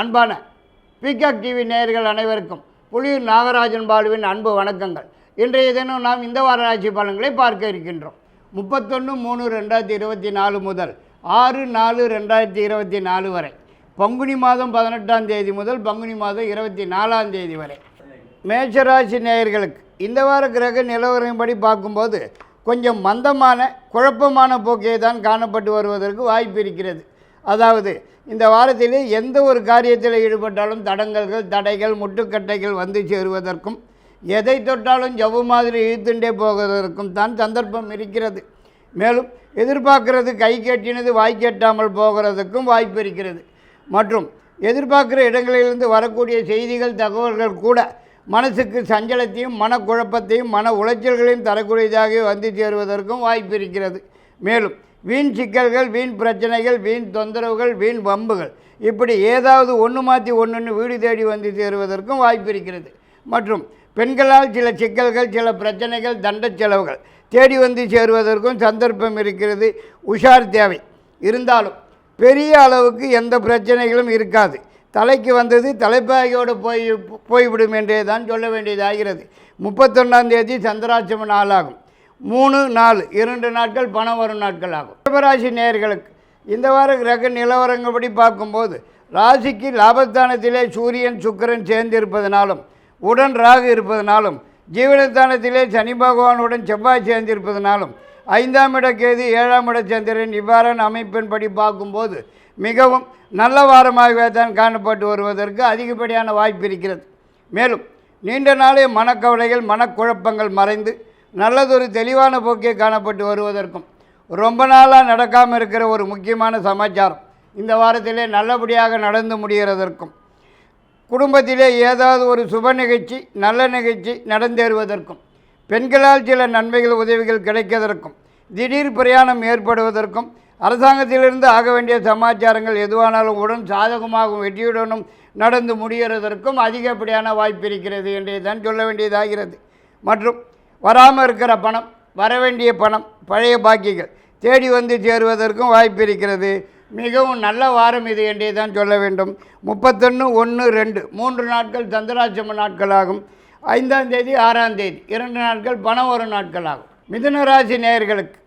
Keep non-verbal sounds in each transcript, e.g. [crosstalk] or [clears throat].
அன்பான peacock TV நேயர்கள் அனைவருக்கும் புலியூர் நாகராஜன் பாலுவின் அன்பு வணக்கங்கள். இன்றைய தினம் நாம் இந்த வார ராசி பலன்களை பார்க்க இருக்கின்றோம். முப்பத்தொன்று மூணு ரெண்டாயிரத்தி இருபத்தி நாலு முதல் ஆறு நாலு ரெண்டாயிரத்தி இருபத்தி நாலு வரை. பங்குனி மாதம் பதினெட்டாம் தேதி முதல் பங்குனி மாதம் இருபத்தி நாலாம் தேதி வரை. மேஷராசி நேயர்களுக்கு இந்த வார கிரக நிலவரப்படி பார்க்கும்போது கொஞ்சம் மந்தமான குழப்பமான போக்கே தான் காணப்பட்டு வருவதற்கு வாய்ப்பு இருக்கிறது. அதாவது இந்த வாரத்திலே எந்த ஒரு காரியத்தில் ஈடுபட்டாலும் தடங்கல்கள் தடைகள் முட்டுக்கட்டைகள் வந்து சேருவதற்கும் எதை தொட்டாலும் ஜவ்வு மாதிரி இழுத்துண்டே போவதற்கும் தான் சந்தர்ப்பம் இருக்கிறது. மேலும் எதிர்பார்க்கிறது கை கட்டினது வாய் கட்டாமல் போகிறதுக்கும் வாய்ப்பு இருக்கிறது. மற்றும் எதிர்பார்க்குற இடங்களிலிருந்து வரக்கூடிய செய்திகள் தகவல்கள் கூட மனசுக்கு சஞ்சலத்தையும் மனக்குழப்பத்தையும் மன உளைச்சல்களையும் தரக்கூடியதாக வந்து சேருவதற்கும் வாய்ப்பு இருக்கிறது. மேலும் வீண் சிக்கல்கள் வீண் பிரச்சனைகள் வீண் தொந்தரவுகள் வீண் வம்புகள் இப்படி ஏதாவது ஒன்று மாற்றி ஒன்றுன்னு வீடு தேடி வந்து சேருவதற்கும் வாய்ப்பு இருக்கிறது. மற்றும் பெண்களால் சில சிக்கல்கள் சில பிரச்சனைகள் தண்ட செலவுகள் தேடி வந்து சேருவதற்கும் சந்தர்ப்பம் இருக்கிறது. உஷார் தேவை. இருந்தாலும் பெரிய அளவுக்கு எந்த பிரச்சனைகளும் இருக்காது. தலைக்கு வந்தது தலைப்பாகையோடு போய் போய்விடும் என்றே தான் சொல்ல வேண்டியதாகிறது. முப்பத்தொன்னாம் தேதி சந்திராட்சம நாளாகும். மூணு நாலு. இரண்டு நாட்கள் பணம் வரும் நாட்கள் ஆகும். கும்பராசி நேர்களுக்கு இந்த வார கிரக நிலவரங்கப்படி பார்க்கும்போது ராசிக்கு லாபஸ்தானத்திலே சூரியன் சுக்கிரன் சேர்ந்திருப்பதனாலும் உடன் ராகு இருப்பதனாலும் ஜீவனஸ்தானத்திலே சனி பகவானுடன் செவ்வாய் சேர்ந்திருப்பதனாலும் ஐந்தாம் இட கேது ஏழாம் இட சந்திரன் இவ்வாறான அமைப்பின்படி பார்க்கும்போது மிகவும் நல்ல வாரமாகவே தான் காணப்பட்டு வருவதற்கு அதிகப்படியான வாய்ப்பு இருக்கிறது. மேலும் நீண்ட நாளே மனக்கவலைகள் மனக்குழப்பங்கள் மறைந்து நல்லதொரு தெளிவான போக்கே காணப்பட்டு வருவதற்கும் ரொம்ப நாளாக நடக்காமல் இருக்கிற ஒரு முக்கியமான சமாச்சாரம் இந்த வாரத்திலே நல்லபடியாக நடந்து முடிகிறதற்கும் குடும்பத்திலே ஏதாவது ஒரு சுப நிகழ்ச்சி நல்ல நிகழ்ச்சி நடந்தேறுவதற்கும் பெண்களால் சில நன்மைகள் உதவிகள் கிடைக்கதற்கும் திடீர் பிரயாணம் ஏற்படுவதற்கும் அரசாங்கத்திலிருந்து ஆக வேண்டிய சமாச்சாரங்கள் எதுவானாலும் உடன் சாதகமாகவும் வெற்றியுடனும் நடந்து முடிகிறதற்கும் அதிகப்படியான வாய்ப்பு இருக்கிறது என்றே தான் சொல்ல வேண்டியதாகிறது. மற்றும் வராமல் இருக்கிற பணம் வர வேண்டிய பணம் பழைய பாக்கிகள் தேடி வந்து சேருவதற்கும் வாய்ப்பு இருக்கிறது. மிகவும் நல்ல வாரம் இது என்றே தான் சொல்ல வேண்டும். முப்பத்தொன்று ஒன்று ரெண்டு மூன்று நாட்கள் சந்திராட்சம நாட்களாகும். ஐந்தாம் தேதி ஆறாம் தேதி இரண்டு நாட்கள் பணம் வரும் நாட்களாகும். மிதுன ராசி நேயர்களுக்கு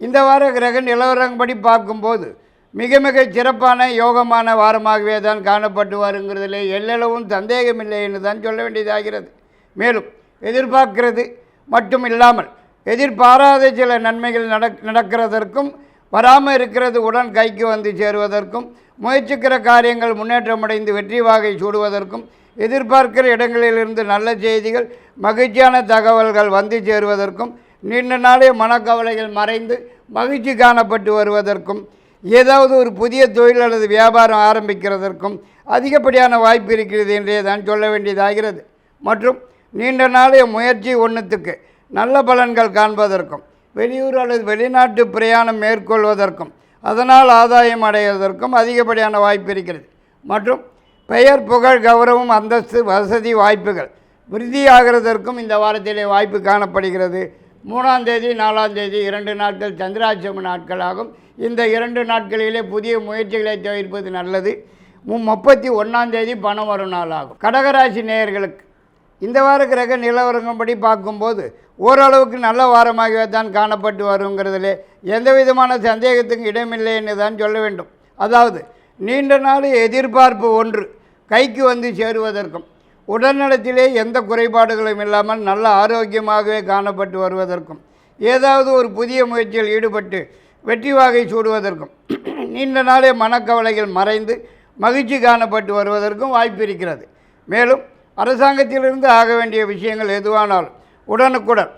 இந்த வார கிரக நிலவரப்படி பார்க்கும்போது மிக மிக சிறப்பான யோகமான வாரமாகவே தான் காணப்பட்டு வருங்கிறதுல எல்லளவும் சந்தேகமில்லை என்று தான் சொல்ல வேண்டியதாகிறது. மேலும் எதிர்பார்க்கிறது மட்டும் இல்லாமல் எதிர்பாராத சில நன்மைகள் நடக் நடக்கிறதற்கும் வராமல் இருக்கிறது உடன் கைக்கு வந்து சேருவதற்கும் முயற்சிக்கிற காரியங்கள் முன்னேற்றமடைந்து வெற்றி வாகை சூடுவதற்கும் எதிர்பார்க்கிற இடங்களிலிருந்து நல்ல செய்திகள் மகிழ்ச்சியான தகவல்கள் வந்து சேருவதற்கும் நீண்ட நாளே மனக்கவலைகள் மறைந்து மகிழ்ச்சி காணப்பட்டு வருவதற்கும் ஏதாவது ஒரு புதிய தொழில் அல்லது வியாபாரம் ஆரம்பிக்கிறதற்கும் அதிகப்படியான வாய்ப்பு இருக்கிறது என்றே தான் சொல்ல வேண்டியதாகிறது. மற்றும் நீண்ட நாளைய முயற்சி ஒன்றுத்துக்கு நல்ல பலன்கள் காண்பதற்கும் வெளியூர் அல்லது வெளிநாட்டு பிரயாணம் மேற்கொள்வதற்கும் அதனால் ஆதாயம் அடைவதற்கும் அதிகப்படியான வாய்ப்பு இருக்கிறது. மற்றும் பெயர் புகழ் கௌரவம் அந்தஸ்து வசதி வாய்ப்புகள் விருதியாகிறதற்கும் இந்த வாரத்திலே வாய்ப்பு காணப்படுகிறது. மூணாம் தேதி நாலாம் தேதி இரண்டு நாட்கள் சந்திராட்சம நாட்களாகும். இந்த இரண்டு நாட்களிலே புதிய முயற்சிகளை தவிர்ப்பது நல்லது. முப்பத்தி ஒன்றாம் தேதி பணம் வரும் நாளாகும் கடகராசி நேயர்களுக்கு இந்த வார கிரக நிலவரங்கப்படி பார்க்கும்போது ஓரளவுக்கு நல்ல வாரமாகவே தான் காணப்பட்டு வருங்கிறதுலே எந்த விதமான சந்தேகத்துக்கும் இடமில்லை என்று தான் சொல்ல வேண்டும். அதாவது நீண்ட நாள் எதிர்பார்ப்பு ஒன்று கைக்கு வந்து சேருவதற்கும் உடல்நலத்திலே எந்த குறைபாடுகளும் இல்லாமல் நல்ல ஆரோக்கியமாகவே காணப்பட்டு வருவதற்கும் ஏதாவது ஒரு புதிய முயற்சியில் ஈடுபட்டு வெற்றி வாகை சூடுவதற்கும் [clears throat] நீண்ட நாளே மனக்கவலைகள் மறைந்து மகிழ்ச்சி காணப்பட்டு வருவதற்கும் வாய்ப்பு இருக்கிறது. மேலும் அரசாங்கத்திலிருந்து ஆக வேண்டிய விஷயங்கள் எதுவானாலும் உடனுக்குடன்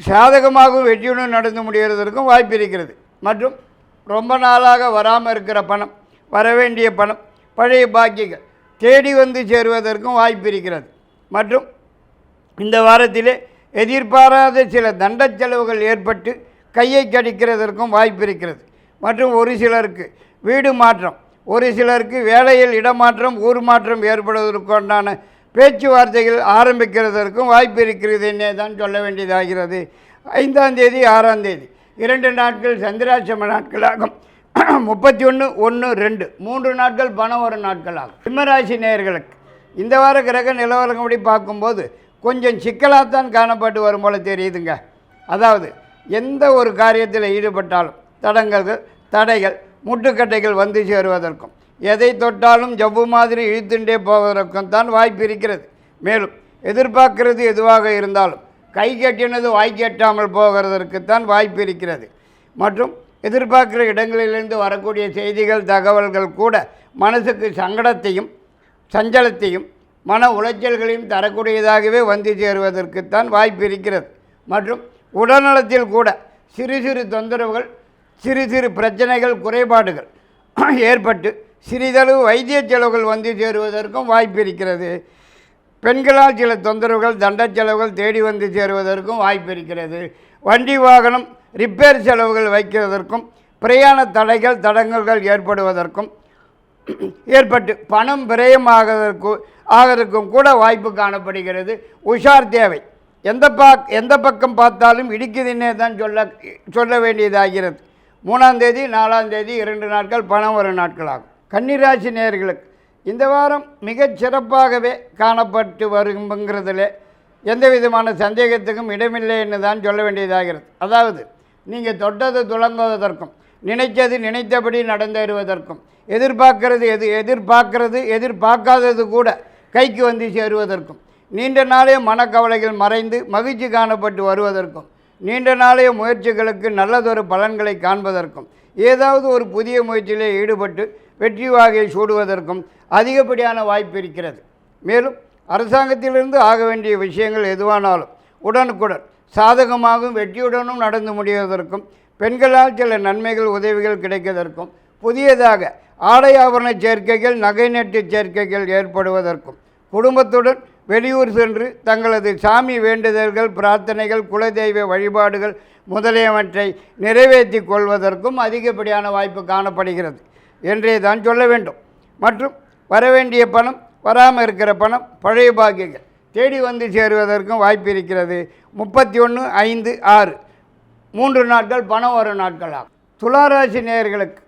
சாதகமாகவும் வெற்றியுடன் நடந்து முடிகிறதற்கும் வாய்ப்பு இருக்கிறது. மற்றும் ரொம்ப நாளாக வராமல் இருக்கிற பணம் வரவேண்டிய பணம் பழைய பாக்கியங்கள் தேடி வந்து சேருவதற்கும் வாய்ப்பு இருக்கிறது. மற்றும் இந்த வாரத்திலே எதிர்பாராத சில தண்ட செலவுகள் ஏற்பட்டு கையை கடிக்கிறதற்கும் வாய்ப்பு இருக்கிறது. மற்றும் ஒரு சிலருக்கு வீடு மாற்றம் ஒரு சிலருக்கு வேலையில் இடமாற்றம் ஊர் மாற்றம் ஏற்படுவதற்குண்டான பேச்சுவார்த்தைகள் ஆரம்பிக்கிறதற்கும் வாய்ப்பு இருக்கிறது என்னே தான் சொல்ல வேண்டியதாகிறது. ஐந்தாம் தேதி ஆறாம் தேதி. இரண்டு நாட்கள் சந்திராசிரம நாட்களாகும். [clears throat] முப்பத்தி ஒன்று ஒன்று ரெண்டு. மூன்று நாட்கள் பணம் வரும் நாட்களாகும். சிம்மராசி நேயர்களுக்கு இந்த வார கிரக நிலவரங்கப்படி பார்க்கும்போது கொஞ்சம் சிக்கலாகத்தான் காணப்பட்டு வரும் போல தெரியுதுங்க. அதாவது எந்த ஒரு காரியத்தில் ஈடுபட்டாலும் தடங்கல்கள் தடைகள் முட்டுக்கட்டைகள் வந்து சேருவதற்கும் எதை தொட்டாலும் ஜவ்வு மாதிரி இழுத்துண்டே போவதற்கும் தான் வாய்ப்பு இருக்கிறது. மேலும் எதிர்பார்க்கிறது எதுவாக இருந்தாலும் கை கட்டினது வாய் கட்டாமல் போகிறதற்குத்தான் வாய்ப்பு இருக்கிறது. மற்றும் எதிர்பார்க்கிற இடங்களிலிருந்து வரக்கூடிய செய்திகள் தகவல்கள் கூட மனசுக்கு சங்கடத்தையும் சஞ்சலத்தையும் மன உளைச்சல்களையும் தரக்கூடியதாகவே வந்து சேருவதற்குத்தான் வாய்ப்பு இருக்கிறது. மற்றும் உடல்நலத்தில் கூட சிறு சிறு தொந்தரவுகள் சிறு சிறு பிரச்சனைகள் குறைபாடுகள் [clears throat] ஏற்பட்டு சிறிதளவு வைத்திய செலவுகள் வந்து சேருவதற்கும் வாய்ப்பு இருக்கிறது. பெண்களால் சில தொந்தரவுகள் தண்ட செலவுகள் தேடி வந்து சேருவதற்கும் வாய்ப்பு இருக்கிறது. வண்டி வாகனம் ரிப்பேர் செலவுகள் வைக்கிறதற்கும் பிரயாண தடைகள் தடங்கல்கள் ஏற்படுவதற்கும் ஏற்பட்டு பணம் விரயமாகதற்கு ஆகிறதுக்கும் கூட வாய்ப்பு காணப்படுகிறது. உஷார் தேவை. எந்த பா எந்த பக்கம் பார்த்தாலும் இடிக்குதுன்னே தான் சொல்ல சொல்ல வேண்டியதாகிறது. மூணாம் தேதி நாலாம் தேதி இரண்டு நாட்கள் பணம் வரும் நாட்களாகும். கன்னிராசி நேர்களுக்கு இந்த வாரம் மிகச் சிறப்பாகவே காணப்பட்டு வருங்கிறதுல எந்த விதமான சந்தேகத்துக்கும் இடமில்லைன்னு தான் சொல்ல வேண்டியதாகிறது. அதாவது நீங்கள் தொட்டது துளங்குவதற்கும் நினைத்தது நினைத்தபடி நடந்தேறுவதற்கும் எதிர்பார்க்கறது எது எதிர்பார்க்கறது எதிர்பார்க்காதது கூட கைக்கு வந்து சேருவதற்கும் நீண்ட நாளைய மனக்கவலைகள் மறைந்து மகிழ்ச்சி காணப்பட்டு வருவதற்கும் நீண்ட நாளைய முயற்சிகளுக்கு நல்லதொரு பலன்களை காண்பதற்கும் ஏதாவது ஒரு புதிய முயற்சியிலே ஈடுபட்டு வெற்றி வாகையை சூடுவதற்கும் அதிகப்படியான வாய்ப்பு இருக்கிறது. மேலும் அரசாங்கத்திலிருந்து ஆக வேண்டிய விஷயங்கள் எதுவானாலும் உடனுக்குடன் சாதகமாகவும் வெற்றியுடனும் நடந்து முடிவதற்கும் பெண்களால் சில நன்மைகள் உதவிகள் கிடைப்பதற்கும் புதியதாக ஆடை ஆபரண சேர்க்கைகள் நகை நட்டு சேர்க்கைகள் ஏற்படுவதற்கும் குடும்பத்துடன் வெளியூர் சென்று தங்களது சாமி வேண்டுதல்கள் பிரார்த்தனைகள் குலதெய்வ வழிபாடுகள் முதலியவற்றை நிறைவேற்றி கொள்வதற்கும் அதிகப்படியான வாய்ப்பு காணப்படுகிறது. என்றே தான் சொல்ல வேண்டும். மற்றும் வரவேண்டிய பணம் வராமல் இருக்கிற பணம் பழைய பாக்கியங்கள். தேடி வந்து சேருவதற்கும் வாய்ப்பு இருக்கிறது. முப்பத்தி ஒன்று ஐந்து ஆறு. மூன்று நாட்கள் பணம் வரும் நாட்களாக துளாராசி நேயர்களுக்கு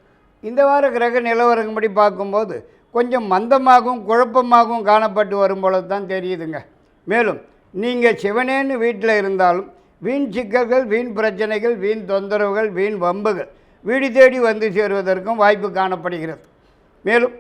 இந்த வார கிரக நிலவரங்கப்படி பார்க்கும்போது கொஞ்சம் மந்தமாகவும் குழப்பமாகவும் காணப்பட்டு வரும் போல தான் தெரியுதுங்க. மேலும் நீங்கள் சிவனேன்னு வீட்டில் இருந்தாலும் வீண் சிக்கல்கள் வீண் பிரச்சனைகள் வீண் தொந்தரவுகள் வீண் வம்புகள் வீடு தேடி வந்து சேருவதற்கும் வாய்ப்பு காணப்படுகிறது. மேலும்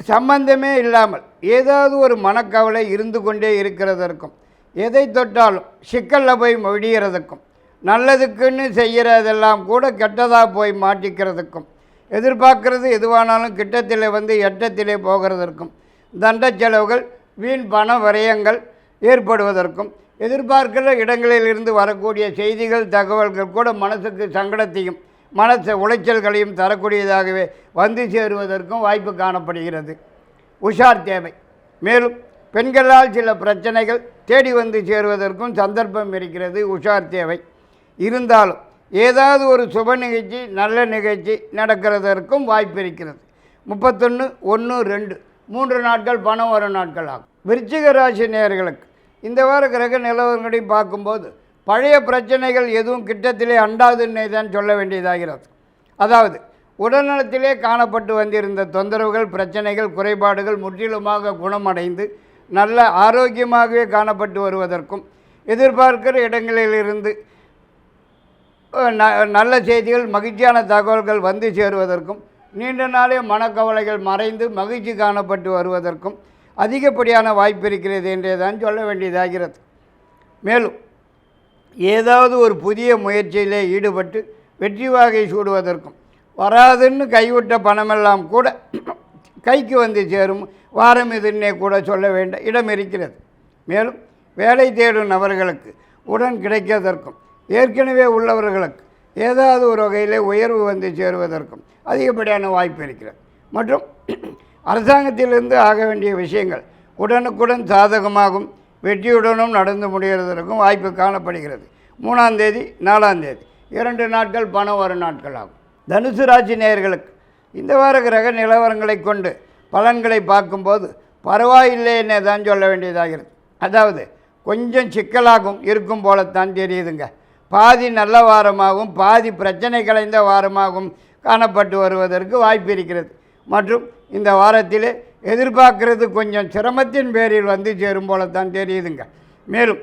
சம்பந்தமே இல்லாமல் ஏதாவது ஒரு மனக்கவலை இருந்து கொண்டே இருக்கிறதற்கும் எதை தொட்டாலும் சிக்கலில் போய் முடிகிறதுக்கும் நல்லதுக்குன்னு செய்கிறதெல்லாம் கூட கெட்டதாக போய் மாட்டிக்கிறதுக்கும் எதிர்பார்க்கறது எதுவானாலும் கிட்டத்தில் வந்து எட்டத்திலே போகிறதற்கும் தண்ட செலவுகள் வீண் பண விரயங்கள் ஏற்படுவதற்கும் எதிர்பார்க்கிற இடங்களிலிருந்து வரக்கூடிய செய்திகள் தகவல்கள் கூட மனசுக்கு சங்கடத்தையும் மனச உளைச்சல்களையும் தரக்கூடியதாகவே வந்து சேருவதற்கும் வாய்ப்பு காணப்படுகிறது. உஷார் தேவை. மேலும் பெண்களால் சில பிரச்சனைகள் தேடி வந்து சேருவதற்கும் சந்தர்ப்பம் இருக்கிறது உஷார் தேவை. இருந்தாலும் ஏதாவது ஒரு சுப நிகழ்ச்சி நல்ல நிகழ்ச்சி நடக்கிறதற்கும் வாய்ப்பு இருக்கிறது. முப்பத்தொன்று ஒன்று ரெண்டு மூன்று நாட்கள் பணம் வரும் நாட்கள் ஆகும். விருச்சிக ராசி நேர்களுக்கு இந்த வார கிரக நிலவரங்களையும் பார்க்கும்போது பழைய பிரச்சனைகள் எதுவும் கிட்டத்திலே அண்டாதுன்னே தான் சொல்ல வேண்டியதாகிறது. அதாவது உடல்நலத்திலே காணப்பட்டு வந்திருந்த தொந்தரவுகள் பிரச்சனைகள் குறைபாடுகள் முற்றிலுமாக குணமடைந்து நல்ல ஆரோக்கியமாகவே காணப்பட்டு வருவதற்கும் எதிர்பார்க்கிற இடங்களிலிருந்து ந நல்ல செய்திகள் மகிழ்ச்சியான தகவல்கள் வந்து சேருவதற்கும் நீண்ட நாளே மனக்கவலைகள் மறைந்து மகிழ்ச்சி காணப்பட்டு வருவதற்கும் அதிகப்படியான வாய்ப்பு இருக்கிறது என்றே தான் சொல்ல வேண்டியதாகிறது. மேலும் ஏதாவது ஒரு புதிய முயற்சியிலே ஈடுபட்டு வெற்றி வாகை சூடுவதற்கும் வராதுன்னு கைவிட்ட பணமெல்லாம் கூட கைக்கு வந்து சேரும் வாரம் இதுன்னே கூட சொல்ல வேண்ட இடம் இருக்கிறது. மேலும் வேலை தேடும் நபர்களுக்கு உடன் கிடைக்கிறதற்கும் ஏற்கனவே உள்ளவர்களுக்கு ஏதாவது ஒரு வகையில் உயர்வு வந்து சேருவதற்கும் அதிகப்படியான வாய்ப்பு இருக்கிறது. மற்றும் அரசாங்கத்திலிருந்து ஆக வேண்டிய விஷயங்கள் உடனுக்குடன் சாதகமாகும் வெற்றியுடனும் நடந்து முடிகிறதற்கும் வாய்ப்பு காணப்படுகிறது. மூணாம் தேதி நாலாம் தேதி. இரண்டு நாட்கள் பணம் வரும் நாட்கள் ஆகும் தனுசு ராசி நேயர்களுக்கு இந்த வார கிரக நிலவரங்களை கொண்டு பலன்களை பார்க்கும்போது பரவாயில்லைன்னே தான் சொல்ல வேண்டியதாகிறது. அதாவது கொஞ்சம் சிக்கலாகும் இருக்கும் போலத்தான் தெரியுதுங்க. பாதி நல்ல வாரமாகவும் பாதி பிரச்சனை கலைந்த வாரமாகவும் காணப்பட்டு வருவதற்கு வாய்ப்பு இருக்கிறது. மற்றும் இந்த வாரத்தில் எதிர்பார்க்கறது கொஞ்சம் சிரமத்தின் பேரில் வந்து சேரும் போலத்தான் தெரியுதுங்க. மேலும்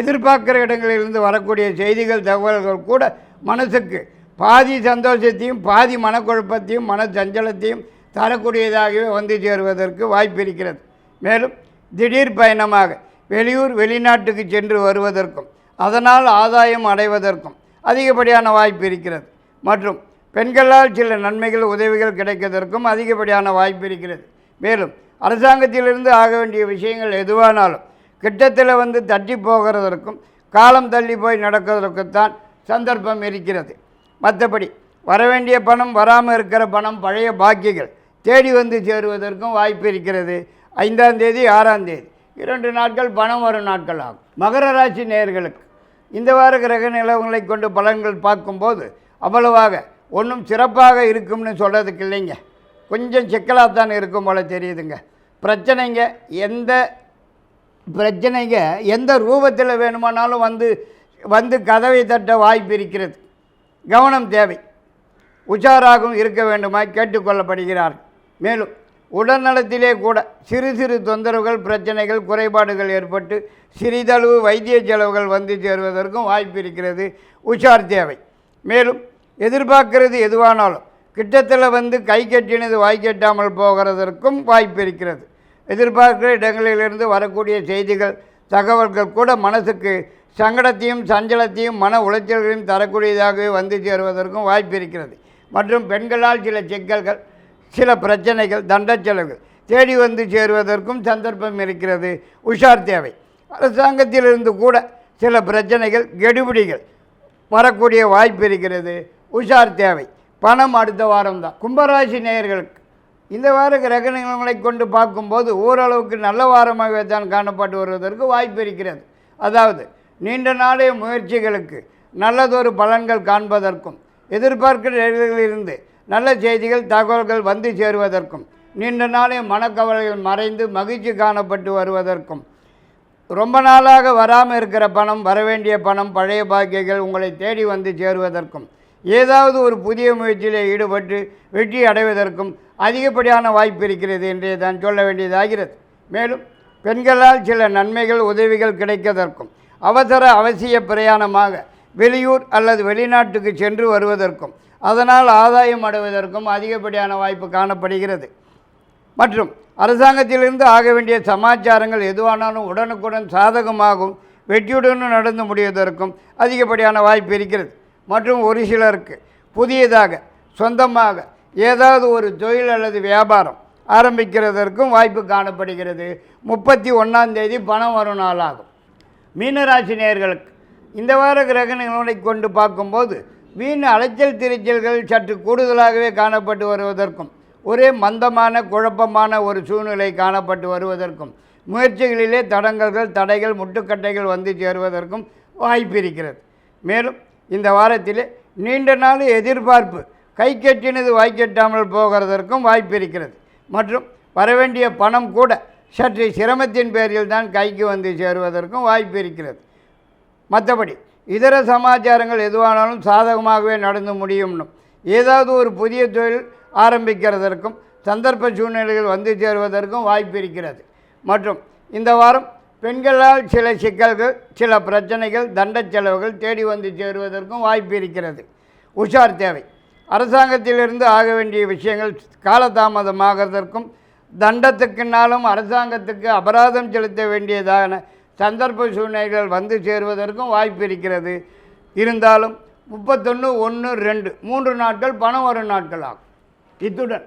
எதிர்பார்க்குற இடங்களிலிருந்து வரக்கூடிய செய்திகள் தகவல்கள் கூட மனசுக்கு பாதி சந்தோஷத்தையும் பாதி மனக்குழப்பத்தையும் மன சஞ்சலத்தையும் தரக்கூடியதாகவே வந்து சேருவதற்கு வாய்ப்பு இருக்கிறது. மேலும் திடீர் பயணமாக வெளியூர் வெளிநாட்டுக்கு சென்று வருவதற்கும் அதனால் ஆதாயம் அடைவதற்கும் அதிகப்படியான வாய்ப்பு இருக்கிறது. மற்றும் பெண்களால் சில நன்மைகள் உதவிகள் கிடைப்பதற்கும் அதிகப்படியான வாய்ப்பு இருக்கிறது. மேலும் அரசாங்கத்திலிருந்து ஆக வேண்டிய விஷயங்கள் எதுவானாலும் கிட்டத்தில் வந்து தட்டி போகிறதற்கும் காலம் தள்ளி போய் நடக்கிறதற்குத்தான் சந்தர்ப்பம் இருக்கிறது. மற்றபடி வரவேண்டிய பணம் வராமல் இருக்கிற பணம் பழைய பாக்கிகள் தேடி வந்து சேருவதற்கும் வாய்ப்பு இருக்கிறது. ஐந்தாம் தேதி ஆறாம் தேதி. இரண்டு நாட்கள் பணம் வரும் நாட்கள் ஆகும். மகர ராசி நேர்களுக்கு இந்த வார கிரக நிலவங்களை கொண்டு பலன்கள் பார்க்கும்போது அவ்வளவாக ஒன்றும் சிறப்பாக இருக்கும்னு சொல்கிறதுக்கு இல்லைங்க. கொஞ்சம் சிக்கலாக தான் இருக்கும் போல தெரியுதுங்க. பிரச்சனைங்க எந்த பிரச்சனைங்க எந்த ரூபத்தில் வேணுமானாலும் வந்து வந்து கதவை தட்ட வாய்ப்பு இருக்கிறது. கவனம் தேவை. உஷாராகவும் இருக்க வேண்டுமாய் கேட்டுக்கொள்ளப்படுகிறார் மேலும் உடல்நலத்திலே கூட சிறு சிறு தொந்தரவுகள் பிரச்சனைகள் குறைபாடுகள் ஏற்பட்டு சிறிதளவு வைத்திய செலவுகள் வந்து சேருவதற்கும் வாய்ப்பு இருக்கிறது. உஷார் தேவை. மேலும் எதிர்பார்க்கிறது எதுவானாலும். கிட்டத்தில் வந்து கை கட்டினது வாய் கட்டாமல் போகிறதற்கும் வாய்ப்பு இருக்கிறது. எதிர்பார்க்கிற இடங்களிலிருந்து வரக்கூடிய செய்திகள் தகவல்கள் கூட மனசுக்கு சங்கடத்தையும் சஞ்சலத்தையும் மன உளைச்சல்களையும் தரக்கூடியதாகவே வந்து சேருவதற்கும் வாய்ப்பு இருக்கிறது. மற்றும் பெண்களால் சில சிக்கல்கள் சில பிரச்சனைகள் தண்ட செலவுகள் தேடி வந்து சேருவதற்கும் சந்தர்ப்பம் இருக்கிறது. உஷார் தேவை. அரசாங்கத்திலிருந்து கூட சில பிரச்சனைகள் கெடுபிடிகள் வரக்கூடிய வாய்ப்பு இருக்கிறது. உஷார் தேவை. பணம் அடுத்த வாரம் தான் கும்பராசி நேயர்களுக்கு இந்த வார கிரக கொண்டு பார்க்கும்போது ஓரளவுக்கு நல்ல வாரமாகவே தான் காணப்பட்டு வருவதற்கு வாய்ப்பு இருக்கிறது. அதாவது நீண்ட நாளைய முயற்சிகளுக்கு நல்லதொரு பலன்கள் காண்பதற்கும் எதிர்பார்க்கிறிலிருந்து நல்ல செய்திகள் தகவல்கள் வந்து சேருவதற்கும் நீண்ட நாளைய மனக்கவலைகள் மறைந்து மகிழ்ச்சி காணப்பட்டு வருவதற்கும் ரொம்ப நாளாக வராமல் இருக்கிற பணம் வரவேண்டிய பணம் பழைய பாக்கியங்கள் உங்களை தேடி வந்து சேருவதற்கும் ஏதாவது ஒரு புதிய முயற்சியில் ஈடுபட்டு வெற்றி அடைவதற்கும் அதிகப்படியான வாய்ப்பு இருக்கிறது என்றே தான் சொல்ல வேண்டியதாகிறது. மேலும் பெண்களால் சில நன்மைகள் உதவிகள் கிடைக்கதற்கும் அவசர அவசிய பிரயாணமாக வெளியூர் அல்லது வெளிநாட்டுக்கு சென்று வருவதற்கும் அதனால் ஆதாயம் அடைவதற்கும் அதிகப்படியான வாய்ப்பு காணப்படுகிறது. மற்றும் அரசாங்கத்திலிருந்து ஆக வேண்டிய சமாச்சாரங்கள் எதுவானாலும் உடனுக்குடன் சாதகமாகும் வெற்றியுடன் நடந்து முடிவதற்கும் அதிகப்படியான வாய்ப்பு இருக்கிறது. மற்றும் ஒரு சிலருக்கு புதியதாக சொந்தமாக ஏதாவது ஒரு தொழில் அல்லது வியாபாரம் ஆரம்பிக்கிறதற்கும் வாய்ப்பு காணப்படுகிறது. முப்பத்தி ஒன்றாம் தேதி பணம் வரும் நாளாகும். மீனராசி நேர்களுக்கு இந்த வார கிரகணங்களை கொண்டு பார்க்கும்போது வீண் அலைச்சல் திருச்சல்கள் சற்று கூடுதலாகவே காணப்பட்டு வருவதற்கும் ஒரே மந்தமான குழப்பமான ஒரு சூழ்நிலை காணப்பட்டு வருவதற்கும் முயற்சிகளிலே தடங்கல்கள் தடைகள் முட்டுக்கட்டைகள் வந்து சேருவதற்கும் வாய்ப்பு இருக்கிறது. மேலும் இந்த வாரத்தில் நீண்ட நாள் எதிர்பார்ப்பு. கை கட்டினது வாய்க்கெட்டாமல் போகிறதற்கும் வாய்ப்பு இருக்கிறது. மற்றும் வரவேண்டிய பணம் கூட சற்று சிரமத்தின் பேரில் தான் கைக்கு வந்து சேருவதற்கும் வாய்ப்பு இருக்கிறது. மற்றபடி இதர சமாச்சாரங்கள் எதுவானாலும் சாதகமாகவே நடந்து முடியும்னும் ஏதாவது ஒரு புதிய தொழில் ஆரம்பிக்கிறதற்கும் சந்தர்ப்ப சூழ்நிலைகள் வந்து சேருவதற்கும் வாய்ப்பு இருக்கிறது. மற்றும் இந்த வாரம் பெண்களால் சில சிக்கல்கள் சில பிரச்சனைகள் தண்ட செலவுகள் தேடி வந்து சேருவதற்கும் வாய்ப்பு இருக்கிறது. உஷார் தேவை. அரசாங்கத்திலிருந்து ஆக வேண்டிய விஷயங்கள் காலதாமதமாகிறதற்கும் தண்டத்துக்குனாலும் அரசாங்கத்துக்கு அபராதம் செலுத்த வேண்டியதான சந்தர்ப்ப சூழ்நிலைகள் வந்து சேருவதற்கும் வாய்ப்பு இருக்கிறது. இருந்தாலும் முப்பத்தொன்று ஒன்று ரெண்டு மூன்று நாட்கள் பணம் வரும் நாட்கள் ஆகும் இத்துடன்